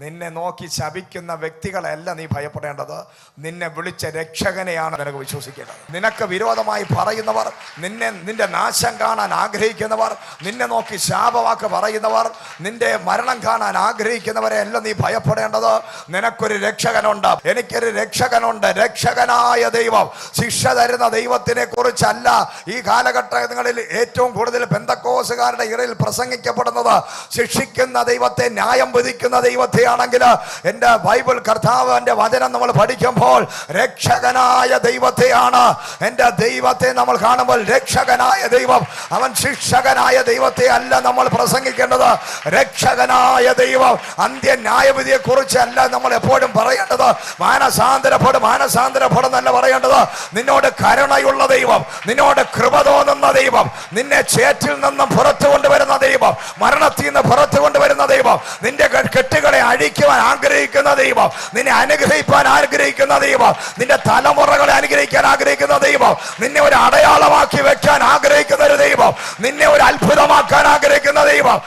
നിന്നെ നോക്കി ശപിക്കുന്ന വ്യക്തികളല്ല നീ ഭയപ്പെടേണ്ടത്. നിന്നെ വിളിച്ച രക്ഷകനെയാണ് നിനക്ക് വിശ്വസിക്കേണ്ടത്. നിനക്ക് വിരോധമായി പറയുന്നവർ നിന്നെ നിന്റെ നാശം കാണാൻ ആഗ്രഹിക്കുന്നവർ നിന്നെ നോക്കി ശാപവാക്ക് പറയുന്നവർ നിന്റെ മരണം കാണാൻ ആഗ്രഹിക്കുന്നവരെ അല്ല നീ ഭയപ്പെടേണ്ടത്. നിനക്കൊരു രക്ഷകനുണ്ട്. എനിക്കൊരു രക്ഷകനുണ്ട്. രക്ഷകനായ ദൈവം. ശിക്ഷ തരുന്ന ദൈവത്തിനെ കുറിച്ചല്ല ഈ കാലഘട്ടങ്ങളിൽ ഏറ്റവും കൂടുതൽ ബന്ധക്കോസുകാരുടെ ഇറയിൽ പ്രസംഗിക്കപ്പെടുന്നത്. ശിക്ഷിക്കുന്ന ദൈവത്തെ ന്യായം വിധിക്കുന്ന ദൈവത്തെയാണെങ്കിൽ എന്റെ ബൈബിൾ കർത്താവ് വചനം നമ്മൾ പഠിക്കുമ്പോൾ രക്ഷകനായ ദൈവത്തെയാണ്. എന്റെ ദൈവത്തെ നമ്മൾ കാണുമ്പോൾ രക്ഷകനായ ദൈവം. അവൻ ശിക്ഷകനായ ദൈവത്തെ അല്ല നമ്മൾ പ്രസംഗിക്കേണ്ടത്. രക്ഷകനായ ദൈവം. അന്ത്യ ന്യായവിധിയെ അല്ല നമ്മൾ എപ്പോഴും പറയേണ്ടത്. മാനസാന്തരപ്പെടും മാനസാന്തരപ്പെടും എന്നല്ല പറയേണ്ടത്. നിന്നോട് കരുണയുള്ള ദൈവം നിന്നോട് കൃപ തോന്നുന്ന ദൈവം നിന്നെ ചേറ്റിൽ നിന്നും പുറത്തു കൊണ്ടുവരുന്ന ദൈവം മരണത്തിൽ നിന്ന് പുറത്തു കൊണ്ടുവരുന്ന ദൈവം നിന്റെ കെട്ടുകളെ അഴിക്കുവാൻ ആഗ്രഹിക്കുന്ന ദൈവം. നിന്നെ അനുഗ്രഹിക്കാൻ ആഗ്രഹിക്കുന്ന ദൈവം. നിന്റെ തലമുറകളെ അനുഗ്രഹിക്കാൻ ആഗ്രഹിക്കുന്ന ദൈവം. നിന്നെ ഒരു അടയാളമാക്കി വെക്കാൻ ആഗ്രഹിക്കുന്ന ഒരു ദൈവം. നിന്നെ ഒരു അത്ഭുതമാക്കാൻ ആഗ്രഹിക്കുന്ന ദൈവം.